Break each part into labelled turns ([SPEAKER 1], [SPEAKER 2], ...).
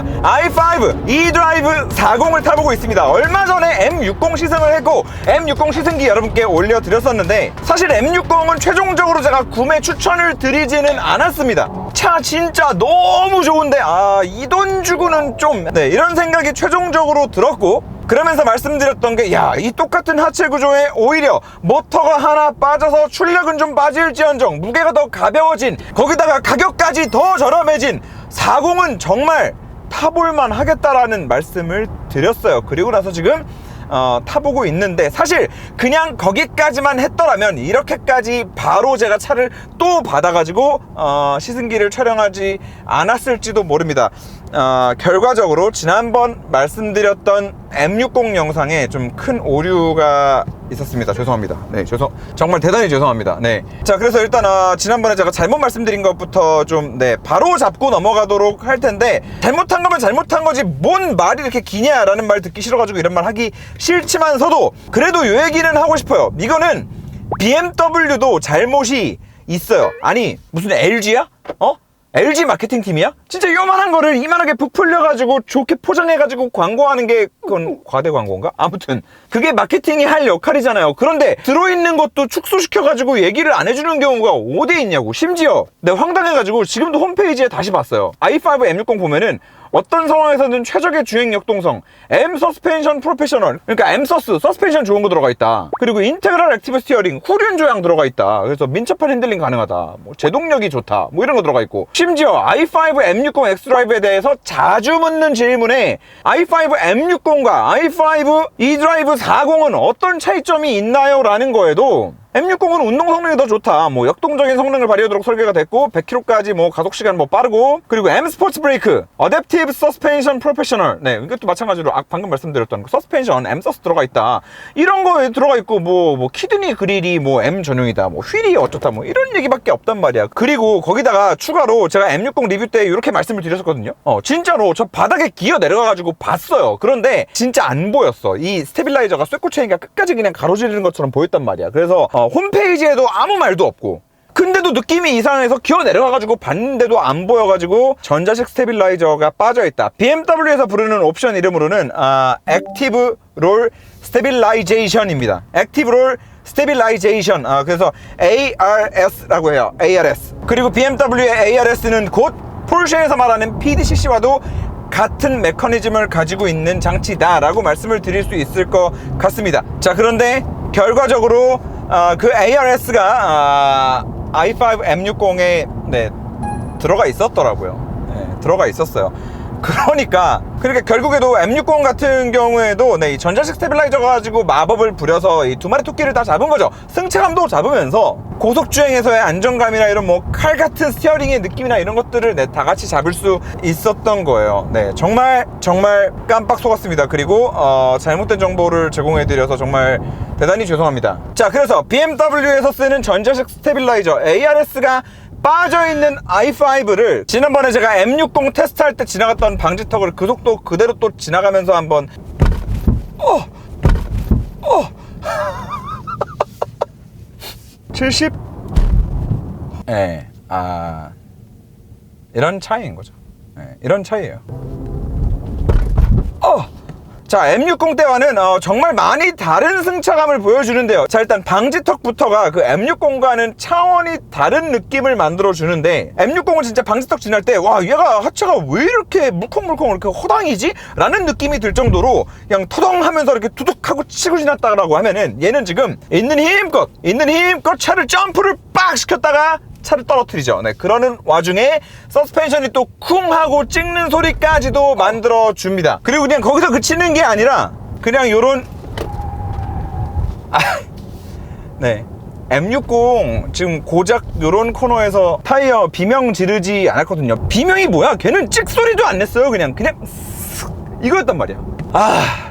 [SPEAKER 1] 안녕하세요 모토란입니다 i5 e드라이브 40을 타보고 있습니다. 얼마 전에 M60 시승을 했고 M60 시승기 여러분께 올려드렸었는데 사실 M60은 최종적으로 제가 구매 추천을 드리지는 않았습니다. 차 진짜 너무 좋은데 아 이 돈 주고는 좀 네, 이런 생각이 최종적으로 들었고 그러면서 말씀드렸던 게 야 이 똑같은 하체 구조에 오히려 모터가 하나 빠져서 출력은 좀 빠질지언정 무게가 더 가벼워진 거기다가 가격까지 더 저렴해진 40은 정말 타볼만 하겠다라는 말씀을 드렸어요 그리고 나서 지금 어, 타보고 있는데 사실 그냥 거기까지만 했더라면 이렇게까지 바로 제가 차를 또 받아가지고 어, 시승기를 촬영하지 않았을지도 모릅니다. 어, 결과적으로 지난번 말씀드렸던 M60 영상에 좀 큰 오류가 있었습니다. 죄송합니다. 네, 죄송 정말 대단히 죄송합니다. 네, 자 그래서 일단 어, 지난번에 제가 잘못 말씀드린 것부터 좀 네 바로 잡고 넘어가도록 할 텐데 잘못한 거면 잘못한 거지 뭔 말이 이렇게 기냐라는 말 듣기 싫어 가지고 이런 말 하기 싫지만서도 그래도 요 얘기는 하고 싶어요. 이거는 BMW도 잘못이 있어요. 아니 무슨 LG야? 어? LG 마케팅 팀이야? 진짜 요만한 거를 이만하게 부풀려가지고 좋게 포장해가지고 광고하는 게 그건 과대 광고인가? 아무튼 그게 마케팅이 할 역할이잖아요. 그런데 들어있는 것도 축소시켜가지고 얘기를 안 해주는 경우가 어디 있냐고. 심지어 내가 황당해가지고 지금도 홈페이지에 다시 봤어요. i5 M60 보면은 어떤 상황에서는 최적의 주행 역동성, M 서스펜션 프로페셔널, 그러니까 M 서스, 서스펜션 좋은 거 들어가 있다. 그리고 인테그랄 액티브 스티어링, 후륜 조향 들어가 있다. 그래서 민첩한 핸들링 가능하다. 뭐 제동력이 좋다. 뭐 이런 거 들어가 있고. 심지어 i5 M60 X드라이브에 대해서 자주 묻는 질문에 i5 M60과 i5 e드라이브 40은 어떤 차이점이 있나요? 라는 거에도 M60은 운동 성능이 더 좋다. 뭐 역동적인 성능을 발휘하도록 설계가 됐고 100km까지 뭐 가속 시간 뭐 빠르고 그리고 M 스포츠 브레이크, 어댑티브 서스펜션 프로페셔널. 네, 이것도 마찬가지로 아, 방금 말씀드렸던 그 서스펜션 M 서스 들어가 있다. 이런 거에 들어가 있고 뭐뭐 키드니 그릴이 뭐 M 전용이다. 뭐 휠이 어쩌다 뭐 이런 얘기밖에 없단 말이야. 그리고 거기다가 추가로 제가 M60 리뷰 때 이렇게 말씀을 드렸었거든요. 어, 진짜로 저 바닥에 기어 내려가 가지고 봤어요. 그런데 진짜 안 보였어. 이 스테빌라이저가 쇠꼬챙이가 끝까지 그냥 가로지르는 것처럼 보였단 말이야. 그래서 어, 홈페이지에도 아무 말도 없고 근데도 느낌이 이상해서 기어 내려가가지고 봤는데도 안 보여가지고 전자식 스테빌라이저가 빠져있다. BMW에서 부르는 옵션 이름으로는 아, 액티브 롤 스테빌라이제이션입니다. 액티브 롤 스테빌라이제이션. 아, 그래서 ARS라고 해요. ARS. 그리고 BMW의 ARS는 곧 폴쉐에서 말하는 PDCC와도 같은 메커니즘을 가지고 있는 장치다라고 말씀을 드릴 수 있을 것 같습니다. 자, 그런데 결과적으로 아, 그 ARS가 아, i5 M60에 네, 들어가 있었더라고요. 네, 들어가 있었어요. 그러니까 그러니까 결국에도 M60 같은 경우에도 네, 이 전자식 스테빌라이저 가지고 마법을 부려서 이 두 마리 토끼를 다 잡은 거죠. 승차감도 잡으면서 고속 주행에서의 안정감이나 이런 뭐 칼 같은 스티어링의 느낌이나 이런 것들을 네, 다 같이 잡을 수 있었던 거예요. 네, 정말 정말 깜빡 속았습니다. 그리고 어, 잘못된 정보를 제공해 드려서 정말 대단히 죄송합니다. 자, 그래서 BMW에서 쓰는 전자식 스테빌라이저 ARS가 빠져있는 i5를 지난번에 제가 M60 테스트할 때 지나갔던 방지턱을 그 속도 그대로 또 지나가면서 한번 어! 어! 70? 예, 아 이런 차이인 거죠. 예, 이런 차이예요. 어! 자, M60 때와는 어, 정말 많이 다른 승차감을 보여주는데요. 자, 일단 방지턱부터가 그 M60과는 차원이 다른 느낌을 만들어주는데, M60은 진짜 방지턱 지날 때, 와, 얘가 하체가 왜 이렇게 물컹물컹 이렇게 허당이지? 라는 느낌이 들 정도로 그냥 터덩 하면서 이렇게 두둑하고 치고 지났다라고 하면은, 얘는 지금 있는 힘껏, 있는 힘껏 차를 점프를 빡 시켰다가 차를 떨어뜨리죠. 네, 그러는 와중에 서스펜션이 또 쿵 하고 찍는 소리까지도 만들어 줍니다. 그리고 그냥 거기서 그치는 게 아니라 그냥 요런 아, 네. M60 지금 고작 요런 코너에서 타이어 비명 지르지 않았거든요. 비명이 뭐야? 걔는 찍 소리도 안 냈어요. 그냥 그냥 쓱 이거였단 말이야. 아.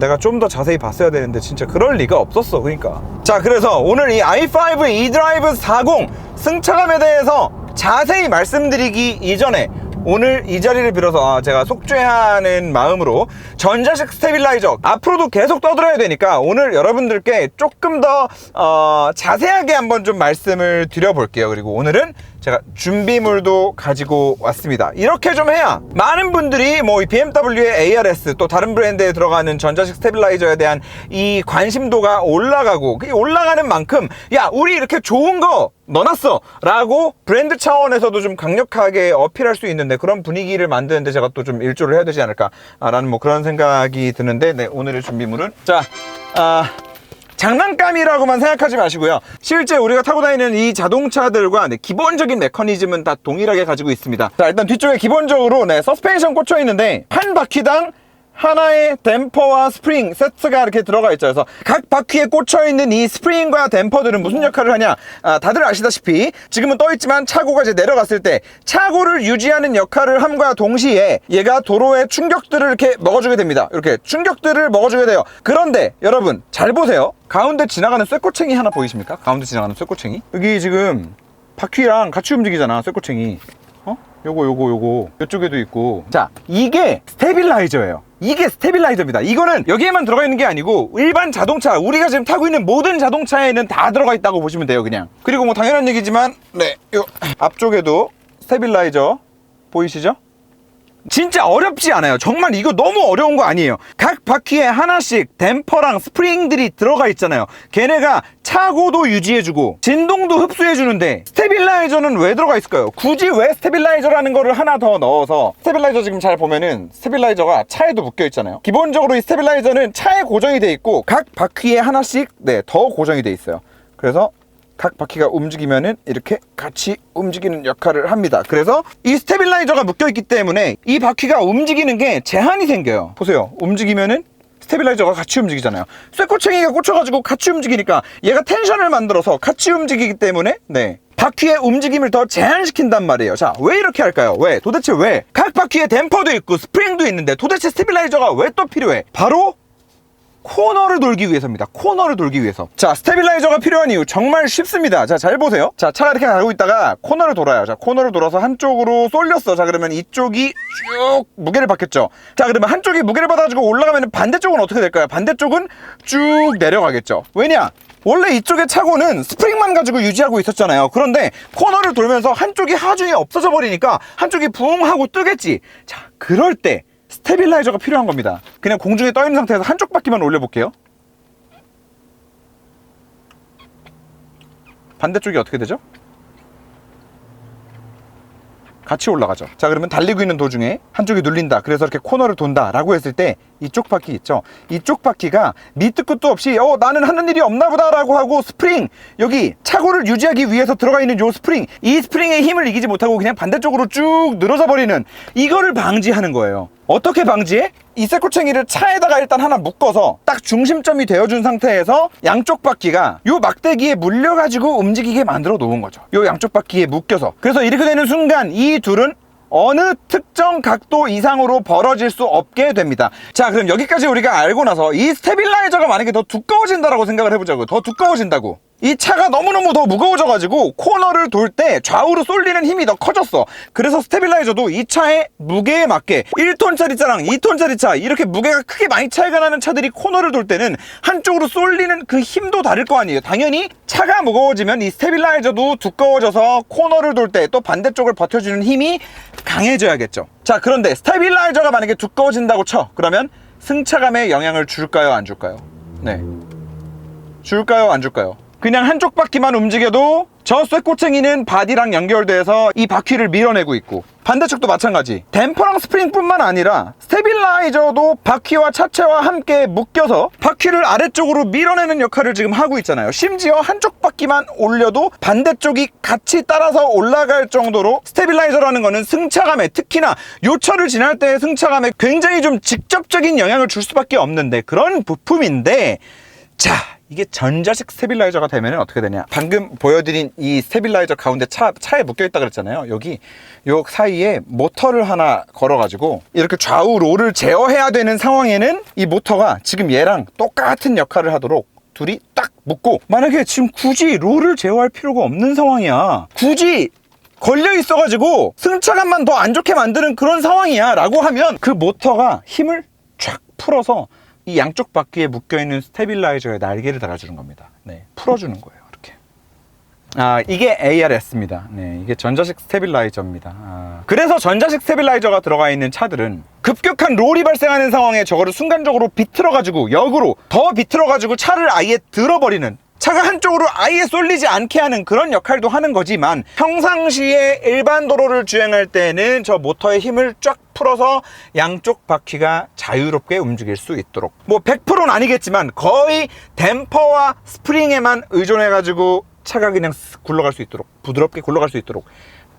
[SPEAKER 1] 내가 좀 더 자세히 봤어야 되는데 진짜 그럴 리가 없었어 그러니까. 자 그래서 오늘 이 i5 e드라이브 40 승차감에 대해서 자세히 말씀드리기 이전에 오늘 이 자리를 빌어서 아, 제가 속죄하는 마음으로 전자식 스테빌라이저 앞으로도 계속 떠들어야 되니까 오늘 여러분들께 조금 더 어, 자세하게 한번 좀 말씀을 드려볼게요. 그리고 오늘은 제가 준비물도 가지고 왔습니다. 이렇게 좀 해야 많은 분들이 뭐이 BMW의 ARS 또 다른 브랜드에 들어가는 전자식 스테빌라이저에 대한 이 관심도가 올라가고 그 올라가는 만큼 야 우리 이렇게 좋은 거 넣어놨어 라고 브랜드 차원에서도 좀 강력하게 어필할 수 있는데 그런 분위기를 만드는데 제가 또 좀 일조를 해야 되지 않을까라는 뭐 그런 생각이 드는데 네 오늘의 준비물은 자 아, 장난감이라고만 생각하지 마시고요. 실제 우리가 타고 다니는 이 자동차들과 네, 기본적인 메커니즘은 다 동일하게 가지고 있습니다. 자, 일단 뒤쪽에 기본적으로 네, 서스펜션 꽂혀 있는데 한 바퀴당 하나의 댐퍼와 스프링 세트가 이렇게 들어가 있죠. 그래서 각 바퀴에 꽂혀 있는 이 스프링과 댐퍼들은 무슨 역할을 하냐? 아, 다들 아시다시피 지금은 떠 있지만 차고가 이제 내려갔을 때 차고를 유지하는 역할을 함과 동시에 얘가 도로의 충격들을 이렇게 먹어주게 됩니다. 이렇게 충격들을 먹어주게 돼요. 그런데 여러분 잘 보세요. 가운데 지나가는 쇠꼬챙이 하나 보이십니까? 가운데 지나가는 쇠꼬챙이 여기 지금 바퀴랑 같이 움직이잖아 쇠꼬챙이. 어? 요거 요거 요거 이쪽에도 있고 자 이게 스테빌라이저예요 이게 스테빌라이저입니다 이거는 여기에만 들어가 있는 게 아니고 일반 자동차 우리가 지금 타고 있는 모든 자동차에는 다 들어가 있다고 보시면 돼요 그냥 그리고 뭐 당연한 얘기지만 네요 앞쪽에도 스테빌라이저 보이시죠? 진짜 어렵지 않아요. 정말 이거 너무 어려운 거 아니에요. 각 바퀴에 하나씩 댐퍼랑 스프링들이 들어가 있잖아요. 걔네가 차고도 유지해주고 진동도 흡수해주는데 스테빌라이저는 왜 들어가 있을까요? 굳이 왜 스테빌라이저라는 거를 하나 더 넣어서 스테빌라이저 지금 잘 보면은 스테빌라이저가 차에도 묶여 있잖아요. 기본적으로 이 스테빌라이저는 차에 고정이 돼 있고 각 바퀴에 하나씩 네, 더 고정이 돼 있어요. 그래서 각 바퀴가 움직이면은 이렇게 같이 움직이는 역할을 합니다. 그래서 이 스테빌라이저가 묶여 있기 때문에 이 바퀴가 움직이는 게 제한이 생겨요. 보세요. 움직이면은 스테빌라이저가 같이 움직이잖아요. 쇠꼬챙이가 꽂혀가지고 같이 움직이니까 얘가 텐션을 만들어서 같이 움직이기 때문에 네. 바퀴의 움직임을 더 제한시킨단 말이에요. 자, 왜 이렇게 할까요? 왜? 도대체 왜? 각 바퀴에 댐퍼도 있고 스프링도 있는데 도대체 스테빌라이저가 왜 또 필요해? 바로 코너를 돌기 위해서입니다. 코너를 돌기 위해서. 자, 스테빌라이저가 필요한 이유 정말 쉽습니다. 자, 잘 보세요. 자, 차가 이렇게 가고 있다가 코너를 돌아요. 자, 코너를 돌아서 한쪽으로 쏠렸어. 자, 그러면 이쪽이 쭉 무게를 받겠죠. 자, 그러면 한쪽이 무게를 받아가지고 올라가면 반대쪽은 어떻게 될까요? 반대쪽은 쭉 내려가겠죠. 왜냐? 원래 이쪽의 차고는 스프링만 가지고 유지하고 있었잖아요. 그런데 코너를 돌면서 한쪽이 하중이 없어져 버리니까 한쪽이 붕 하고 뜨겠지. 자, 그럴 때 스테빌라이저가 필요한 겁니다. 그냥 공중에 떠 있는 상태에서 한쪽 바퀴만 올려볼게요. 반대쪽이 어떻게 되죠? 같이 올라가죠. 자, 그러면 달리고 있는 도중에 한쪽이 눌린다. 그래서 이렇게 코너를 돈다. 라고 했을 때 이쪽 바퀴 있죠. 이쪽 바퀴가 밑도 끝도 없이 어, 나는 하는 일이 없나 보다. 라고 하고 스프링, 여기 차고를 유지하기 위해서 들어가 있는 요 스프링, 이 스프링의 힘을 이기지 못하고 그냥 반대쪽으로 쭉 늘어져 버리는 이거를 방지하는 거예요. 어떻게 방지해? 이 쇠꼬챙이를 차에다가 일단 하나 묶어서 딱 중심점이 되어준 상태에서 양쪽 바퀴가 요 막대기에 물려가지고 움직이게 만들어 놓은 거죠. 요 양쪽 바퀴에 묶여서. 그래서 이렇게 되는 순간 이 둘은 어느 특정 각도 이상으로 벌어질 수 없게 됩니다. 자, 그럼 여기까지 우리가 알고 나서 이 스테빌라이저가 만약에 더 두꺼워진다라고 생각을 해보자고요. 더 두꺼워진다고. 이 차가 너무너무 더 무거워져가지고 코너를 돌 때 좌우로 쏠리는 힘이 더 커졌어. 그래서 스테빌라이저도 이 차의 무게에 맞게 1톤짜리 차랑 2톤짜리 차 이렇게 무게가 크게 많이 차이가 나는 차들이 코너를 돌 때는 한쪽으로 쏠리는 그 힘도 다를 거 아니에요. 당연히 차가 무거워지면 이 스테빌라이저도 두꺼워져서 코너를 돌 때 또 반대쪽을 버텨주는 힘이 강해져야겠죠. 자, 그런데 스테빌라이저가 만약에 두꺼워진다고 쳐. 그러면 승차감에 영향을 줄까요? 안 줄까요? 네. 줄까요? 안 줄까요? 그냥 한쪽 바퀴만 움직여도 저 쇠꼬챙이는 바디랑 연결돼서 이 바퀴를 밀어내고 있고 반대쪽도 마찬가지. 댐퍼랑 스프링뿐만 아니라 스테빌라이저도 바퀴와 차체와 함께 묶여서 바퀴를 아래쪽으로 밀어내는 역할을 지금 하고 있잖아요. 심지어 한쪽 바퀴만 올려도 반대쪽이 같이 따라서 올라갈 정도로 스테빌라이저라는 거는 승차감에 특히나 요철을 지날 때의 승차감에 굉장히 좀 직접적인 영향을 줄 수밖에 없는데 그런 부품인데 자 이게 전자식 스테빌라이저가 되면 어떻게 되냐? 방금 보여드린 이 스테빌라이저 가운데 차, 차에 묶여있다 그랬잖아요. 여기 요 사이에 모터를 하나 걸어가지고 이렇게 좌우 롤을 제어해야 되는 상황에는 이 모터가 지금 얘랑 똑같은 역할을 하도록 둘이 딱 묶고 만약에 지금 굳이 롤을 제어할 필요가 없는 상황이야. 굳이 걸려 있어가지고 승차감만 더 안 좋게 만드는 그런 상황이야 라고 하면 그 모터가 힘을 쫙 풀어서 이 양쪽 바퀴에 묶여있는 스테빌라이저에 날개를 달아주는 겁니다. 네 풀어주는 거예요 이렇게. 아 이게 ARS입니다. 네 이게 전자식 스테빌라이저입니다. 아, 그래서 전자식 스테빌라이저가 들어가 있는 차들은 급격한 롤이 발생하는 상황에 저거를 순간적으로 비틀어가지고 역으로 더 비틀어가지고 차를 아예 들어버리는 차가 한쪽으로 아예 쏠리지 않게 하는 그런 역할도 하는 거지만 평상시에 일반 도로를 주행할 때는 저 모터의 힘을 쫙 풀어서 양쪽 바퀴가 자유롭게 움직일 수 있도록. 뭐 100%는 아니겠지만 거의 댐퍼와 스프링에만 의존해 가지고 차가 그냥 쓱 굴러갈 수 있도록 부드럽게 굴러갈 수 있도록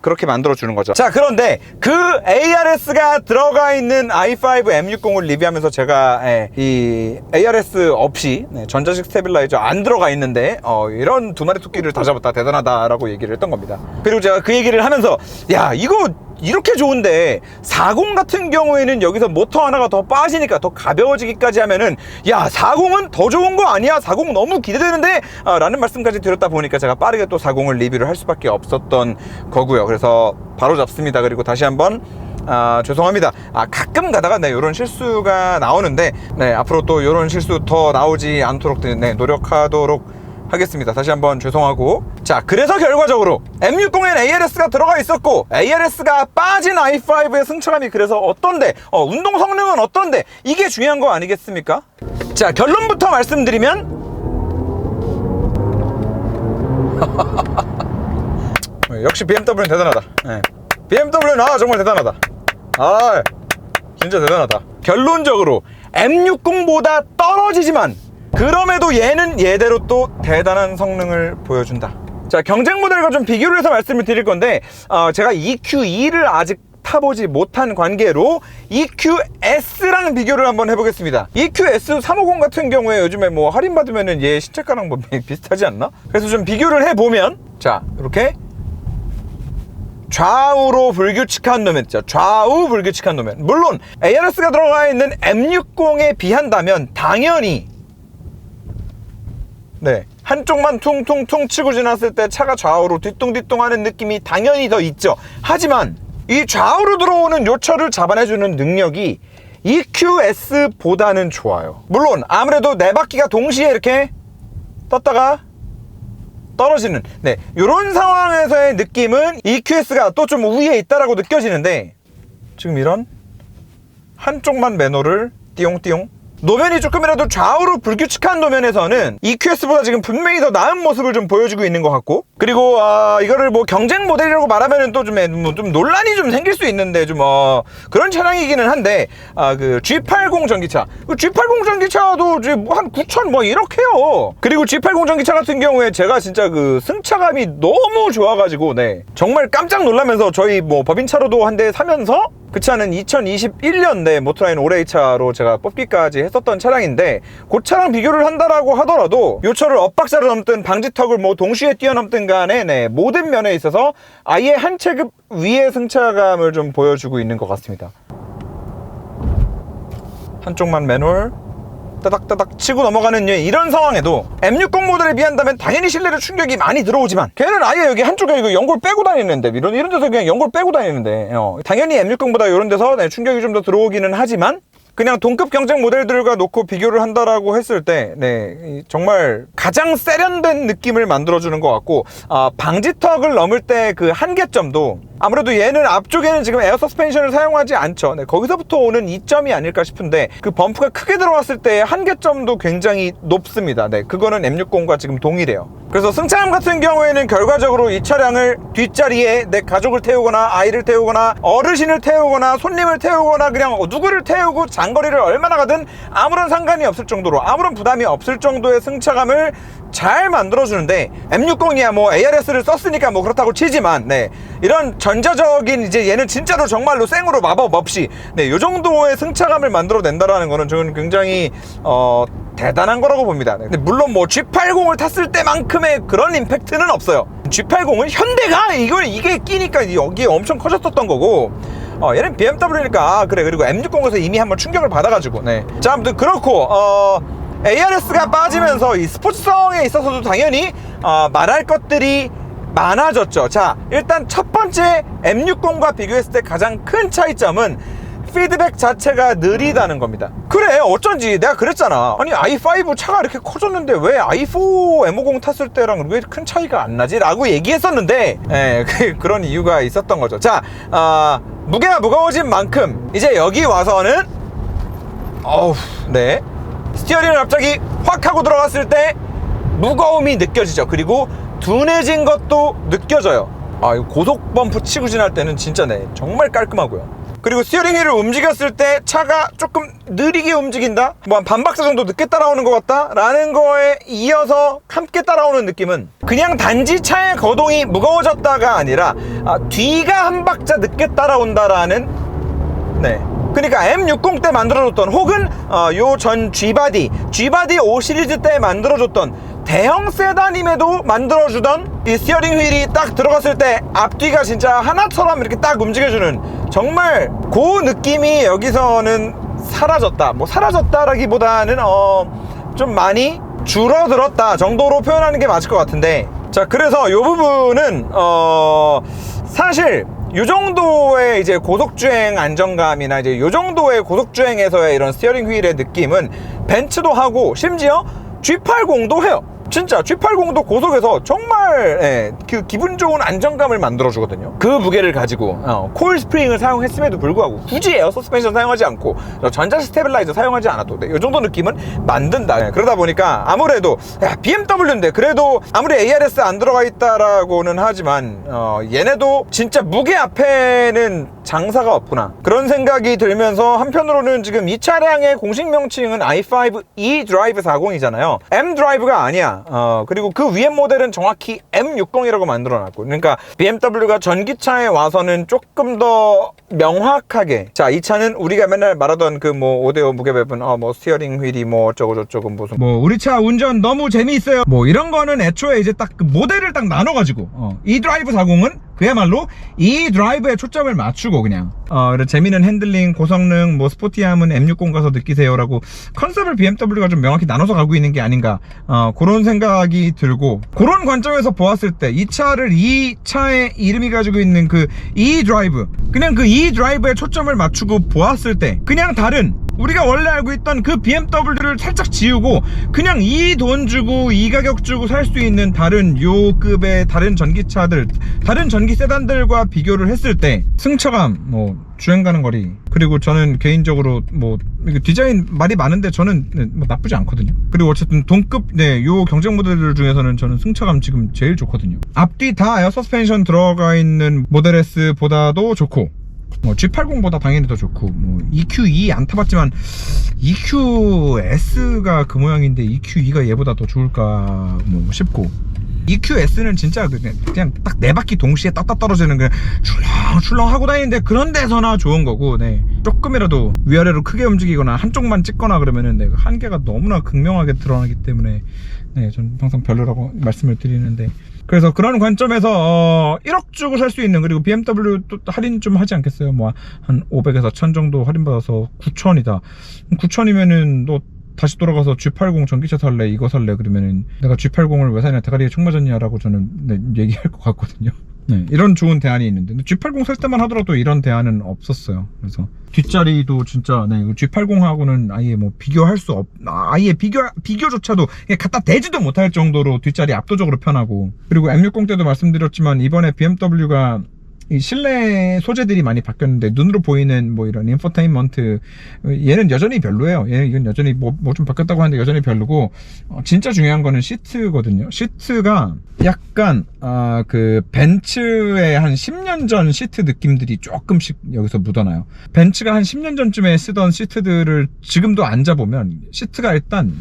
[SPEAKER 1] 그렇게 만들어 주는 거죠. 자, 그런데 그 ARS가 들어가 있는 i5 M60을 리뷰하면서 제가 예, 이 ARS 없이 네, 전자식 스테빌라이저 안 들어가 있는데 어, 이런 두 마리 토끼를 다 잡았다 대단하다라고 얘기를 했던 겁니다. 그리고 제가 그 얘기를 하면서 야 이거 이렇게 좋은데 40 같은 경우에는 여기서 모터 하나가 더 빠지니까 더 가벼워지기까지 하면은 야 40은 더 좋은 거 아니야? 40 너무 기대되는데? 아, 라는 말씀까지 드렸다 보니까 제가 빠르게 또 40을 리뷰를 할 수밖에 없었던 거고요. 그래서 바로 잡습니다. 그리고 다시 한번 아, 죄송합니다. 아, 가끔 가다가 네, 이런 실수가 나오는데 네, 앞으로 또 이런 실수 더 나오지 않도록 네, 노력하도록 하겠습니다. 다시 한번 죄송하고. 자, 그래서 결과적으로 M60엔 ARS가 들어가 있었고 ARS가 빠진 i5의 승차감이 그래서 어떤데? 어, 운동 성능은 어떤데? 이게 중요한 거 아니겠습니까? 자, 결론부터 말씀드리면 역시 BMW는 대단하다. 네. BMW는 아 정말 대단하다. 아 진짜 대단하다. 결론적으로 M60보다 떨어지지만 그럼에도 얘는 얘대로 또 대단한 성능을 보여준다. 자 경쟁 모델과 좀 비교를 해서 말씀을 드릴 건데 어, 제가 EQ2를 아직 타보지 못한 관계로 EQS랑 비교를 한번 해보겠습니다. EQS 350 같은 경우에 요즘에 뭐 할인 받으면은 얘 신차가랑 뭐 비슷하지 않나? 그래서 좀 비교를 해보면 자 이렇게 좌우로 불규칙한 노면. 좌우 불규칙한 노면. 물론 ARS가 들어가 있는 M60에 비한다면 당연히 네 한쪽만 퉁퉁퉁 치고 지났을 때 차가 좌우로 뒤뚱뒤뚱 하는 느낌이 당연히 더 있죠. 하지만 이 좌우로 들어오는 요철을 잡아내주는 능력이 EQS보다는 좋아요. 물론 아무래도 네 바퀴가 동시에 이렇게 떴다가 떨어지는 네 이런 상황에서의 느낌은 EQS가 또 좀 우위에 있다라고 느껴지는데 지금 이런 한쪽만 매너를 띠용띠용 노면이 조금이라도 좌우로 불규칙한 노면에서는 EQS보다 지금 분명히 더 나은 모습을 좀 보여주고 있는 것 같고 그리고 아 이거를 뭐 경쟁 모델이라고 말하면은 또좀좀 논란이 좀 생길 수 있는데 좀 어, 그런 차량이기는 한데 아 그 G80 전기차. 그 G80 전기차도 지금 한 9천 뭐 이렇게요. 그리고 G80 전기차 같은 경우에 제가 진짜 그 승차감이 너무 좋아가지고 네. 정말 깜짝 놀라면서 저희 뭐 법인차로도 한 대 사면서 그 차는 2021년 내 모토라인 올해의 차로 제가 뽑기까지 했었던 차량인데 그 차랑 비교를 한다라고 하더라도 요 차를 엇박자를 넘든 방지턱을 뭐 동시에 뛰어넘든 간에 네, 모든 면에 있어서 아예 한 체급 위의 승차감을 좀 보여주고 있는 것 같습니다. 한쪽만 매놀 따닥따닥 치고 넘어가는 이런 상황에도 M60 모델에 비한다면 당연히 실내로 충격이 많이 들어오지만 걔는 아예 여기 한쪽에 이거 연골 빼고 다니는데 이런 이런 데서 그냥 연골 빼고 다니는데 어, 당연히 M60보다 이런 데서 네, 충격이 좀 더 들어오기는 하지만 그냥 동급 경쟁 모델들과 놓고 비교를 한다라고 했을 때, 네, 이 정말 가장 세련된 느낌을 만들어주는 것 같고, 아, 방지턱을 넘을 때 그 한계점도 아무래도 얘는 앞쪽에는 지금 에어 서스펜션을 사용하지 않죠. 네, 거기서부터 오는 이점이 아닐까 싶은데 그 범프가 크게 들어갔을 때 한계점도 굉장히 높습니다. 네, 그거는 M60과 지금 동일해요. 그래서 승차감 같은 경우에는 결과적으로 이 차량을 뒷자리에 내 가족을 태우거나 아이를 태우거나 어르신을 태우거나 손님을 태우거나 그냥 누구를 태우고 장거리를 얼마나 가든 아무런 상관이 없을 정도로 아무런 부담이 없을 정도의 승차감을 잘 만들어주는데 M60이야 뭐 ARS를 썼으니까 뭐 그렇다고 치지만 네 이런 전자적인 이제 얘는 진짜로 정말로 생으로 마법 없이 네요 정도의 승차감을 만들어낸다라는 거는 저는 굉장히 어 대단한 거라고 봅니다. 네. 근데 물론 뭐 G80을 탔을 때만큼의 그런 임팩트는 없어요. G80은 현대가 이걸 이게 끼니까 여기에 엄청 커졌었던 거고 어, 얘는 BMW니까 아, 그래 그리고 M60에서 이미 한번 충격을 받아가지고 네. 자 아무튼 그렇고 어, ARS가 빠지면서 이 스포츠성에 있어서도 당연히 어, 말할 것들이 많아졌죠. 자, 일단 첫 번째 M60과 비교했을 때 가장 큰 차이점은 피드백 자체가 느리다는 겁니다. 그래, 어쩐지 내가 그랬잖아. 아니, i5 차가 이렇게 커졌는데 왜 i4 M50 탔을 때랑 왜 큰 차이가 안 나지? 라고 얘기했었는데, 예, 그, 그런 이유가 있었던 거죠. 자, 아, 무게가 무거워진 만큼, 이제 여기 와서는, 어우, 네. 스티어링을 갑자기 확 하고 들어갔을 때, 무거움이 느껴지죠. 그리고 둔해진 것도 느껴져요. 아, 이거 고속 범프 치고 지날 때는 진짜 네, 정말 깔끔하고요. 그리고 스티어링 휠을 움직였을 때 차가 조금 느리게 움직인다? 뭐 한 반박자 정도 늦게 따라오는 것 같다? 라는 거에 이어서 함께 따라오는 느낌은 그냥 단지 차의 거동이 무거워졌다가 아니라 아, 뒤가 한 박자 늦게 따라온다라는 네. 그러니까 M60 때 만들어줬던 혹은 어, 요전 G바디, G바디 5 시리즈 때 만들어줬던 대형 세단임에도 만들어주던 이 스티어링 휠이 딱 들어갔을 때 앞뒤가 진짜 하나처럼 이렇게 딱 움직여주는 정말 그 느낌이 여기서는 사라졌다. 뭐 사라졌다라기보다는 어, 좀 많이 줄어들었다 정도로 표현하는 게 맞을 것 같은데 자 그래서 이 부분은 어 사실 이 정도의 이제 고속주행 안정감이나 이제 이 정도의 고속주행에서의 이런 스티어링 휠의 느낌은 벤츠도 하고 심지어 G80도 해요. 진짜 G80도 고속에서 정말 예, 그 기분 좋은 안정감을 만들어 주거든요. 그 무게를 가지고 어, 코일 스프링을 사용했음에도 불구하고 굳이 에어 서스펜션 사용하지 않고 전자 스테빌라이저 사용하지 않아도 네, 이 정도 느낌은 만든다. 예, 그러다 보니까 아무래도 야, BMW인데 그래도 아무리 ARS 안 들어가 있다라고는 하지만 어, 얘네도 진짜 무게 앞에는 장사가 없구나. 그런 생각이 들면서 한편으로는 지금 이 차량의 공식 명칭은 i5 e 드라이브 40이잖아요. M 드라이브가 아니야. 어, 그리고 그 위에 모델은 정확히 M60이라고 만들어놨고. 그러니까 BMW가 전기차에 와서는 조금 더 명확하게. 자 이 차는 우리가 맨날 말하던 그 뭐 5대5 무게 배분 어 뭐 스티어링 휠이 뭐 어쩌고 저쩌고 무슨. 뭐 우리 차 운전 너무 재미있어요. 뭐 이런 거는 애초에 이제 딱 그 모델을 딱 나눠가지고 어, 이 드라이브 40은 그야말로 이 드라이브에 초점을 맞추고 그냥. 어 재미있는 핸들링 고성능 뭐 스포티함은 M60 가서 느끼세요라고 컨셉을 BMW가 좀 명확히 나눠서 가고 있는 게 아닌가 어 그런 생각이 들고 그런 관점에서 보았을 때 이 차를 이 차의 이름이 가지고 있는 그 E 드라이브 그냥 그 E 드라이브에 초점을 맞추고 보았을 때 그냥 다른 우리가 원래 알고 있던 그 BMW를 살짝 지우고 그냥 이 돈 주고 이 가격 주고 살 수 있는 다른 요 급의 다른 전기차들 다른 전기 세단들과 비교를 했을 때 승차감 뭐 주행 가는 거리 그리고 저는 개인적으로 뭐 디자인 말이 많은데 저는 네, 뭐 나쁘지 않거든요. 그리고 어쨌든 동급 네요 경쟁 모델들 중에서는 저는 승차감 지금 제일 좋거든요. 앞뒤 다 에어 서스펜션 들어가 있는 모델 S보다도 좋고 뭐 G80보다 당연히 더 좋고 뭐 EQ2 안 타봤지만 EQS가 그 모양인데 EQ2가 얘보다 더 좋을까 뭐 싶고. EQS는 진짜 그냥, 그냥 딱 네 바퀴 동시에 딱딱 떨어지는 그냥 출렁출렁 하고 다니는데 그런 데서나 좋은 거고 네. 조금이라도 위아래로 크게 움직이거나 한쪽만 찍거나 그러면은 네, 한계가 너무나 극명하게 드러나기 때문에 네, 전 항상 별로라고 말씀을 드리는데 그래서 그런 관점에서 어, 1억 주고 살 수 있는 그리고 BMW 또 할인 좀 하지 않겠어요? 뭐 한 500에서 1000 정도 할인 받아서 9천이다. 9천이면은 너 다시 돌아가서 G80 전기차 살래 이거 살래 그러면은 내가 G80을 왜 사냐 대가리에 총 맞았냐라고 저는 네, 얘기할 것 같거든요. 네, 이런 좋은 대안이 있는데 근데 G80 살 때만 하더라도 이런 대안은 없었어요. 그래서 뒷자리도 진짜 네, G80하고는 아예 뭐 비교할 수 없, 아예 비교 비교조차도 갖다 대지도 못할 정도로 뒷자리 압도적으로 편하고 그리고 M60 때도 말씀드렸지만 이번에 BMW가 이 실내 소재들이 많이 바뀌었는데 눈으로 보이는 뭐 이런 인포테인먼트 얘는 여전히 별로예요. 얘는 이건 여전히 뭐뭐좀 바뀌었다고 하는데 여전히 별로고 어, 진짜 중요한 거는 시트거든요. 시트가 약간 아 그 벤츠의 한 10년 전 시트 느낌들이 조금씩 여기서 묻어나요. 벤츠가 한 10년 전쯤에 쓰던 시트들을 지금도 앉아 보면 시트가 일단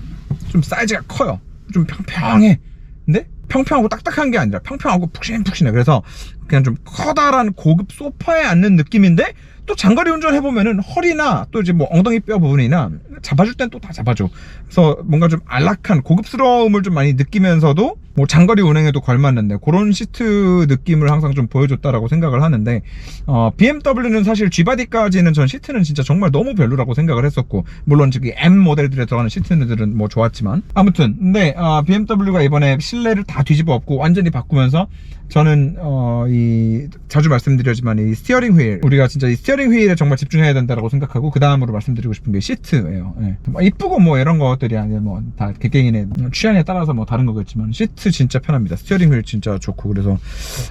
[SPEAKER 1] 좀 사이즈가 커요. 좀 평평해. 근데 평평하고 딱딱한 게 아니라 평평하고 푹신푹신해. 그래서
[SPEAKER 2] 그냥 좀 커다란 고급 소파에 앉는 느낌인데 또 장거리 운전 해보면은 허리나 또 이제 뭐 엉덩이 뼈 부분이나 잡아줄 땐 또 다 잡아줘. 그래서 뭔가 좀 안락한 고급스러움을 좀 많이 느끼면서도 뭐 장거리 운행에도 걸맞는데 그런 시트 느낌을 항상 좀 보여줬다라고 생각을 하는데 어, BMW는 사실 G바디까지는 전 시트는 진짜 정말 너무 별로라고 생각을 했었고 물론 저기 M 모델들에 들어가는 시트들은 뭐 좋았지만 아무튼 근데 어, BMW가 이번에 실내를 다 뒤집어 엎고 완전히 바꾸면서 저는 어, 이 자주 말씀드리지만 이 스티어링 휠 우리가 진짜 이 스티어링 휠에 정말 집중해야 된다라고 생각하고 그 다음으로 말씀드리고 싶은 게 시트예요. 예. 뭐 이쁘고 뭐 이런 것들이 아니라 뭐 다 개개인의 취향에 따라서 뭐 다른 거겠지만 시트 진짜 편합니다. 스티어링 휠 진짜 좋고 그래서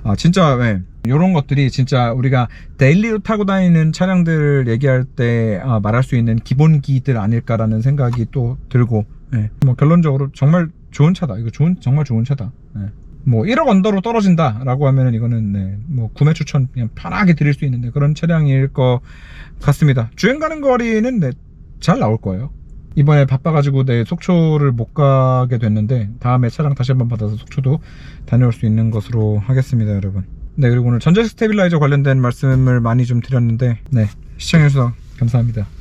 [SPEAKER 2] 아 진짜 예. 이런 것들이 진짜 우리가 데일리로 타고 다니는 차량들 얘기할 때 아, 말할 수 있는 기본기들 아닐까라는 생각이 또 들고 예. 뭐 결론적으로 정말 좋은 차다. 이거 좋은 정말 좋은 차다. 예. 뭐 1억 언더로 떨어진다라고 하면은 이거는 네, 뭐 구매 추천 그냥 편하게 드릴 수 있는데 그런 차량일 것 같습니다. 주행 가는 거리는 네, 잘 나올 거예요. 이번에 바빠가지고 내 속초를 못 가게 됐는데 다음에 차량 다시 한번 받아서 속초도 다녀올 수 있는 것으로 하겠습니다, 여러분. 네 그리고 오늘 전자식 스테빌라이저 관련된 말씀을 많이 좀 드렸는데 네 시청해주셔서 감사합니다.